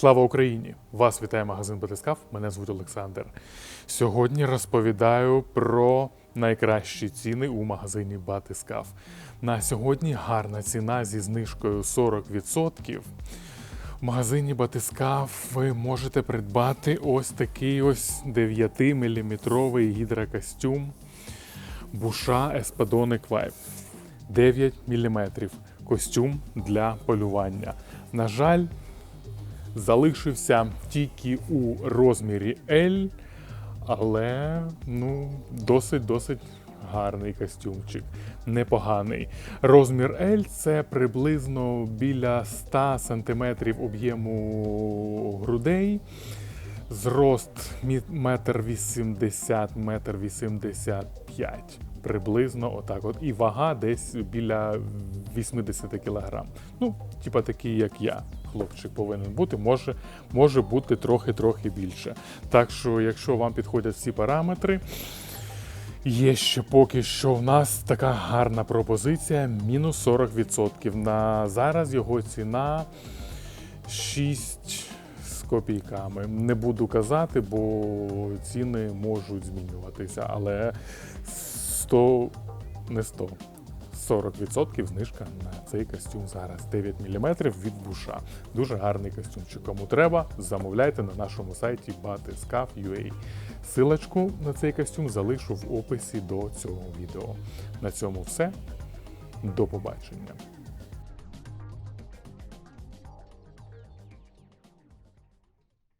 Слава Україні! Вас вітає магазин Батискаф. Мене звуть Олександр. Сьогодні розповідаю про найкращі ціни у магазині Батискаф. На сьогодні гарна ціна зі знижкою 40%. В магазині Батискаф ви можете придбати ось такий ось 9-мм гідрокостюм Буша Еспадоник Vibe. 9 мм. Костюм для полювання. На жаль, залишився тільки у розмірі L, але ну, досить-досить гарний костюмчик. Непоганий. Розмір L це приблизно біля 100 см об'єму грудей. Зрост мі- метр вісімдесят, метр вісімдесят п'ять. Приблизно отак. От. І вага десь біля 80 кг. Ну, типа такий, як я. Хлопчик повинен бути, може, може бути трохи-трохи більше. Так що, якщо вам підходять всі параметри, Є ще поки що в нас така гарна пропозиція мінус 40%. На зараз його ціна 6 з копійками. Не буду казати, бо ціни можуть змінюватися, але 100, не 100. 40% знижка на цей костюм зараз. 9 мм від буша. Дуже гарний костюмчик. Кому треба, замовляйте на нашому сайті batiscaf.ua. Силочку на цей костюм залишу в описі до цього відео. На цьому все. До побачення.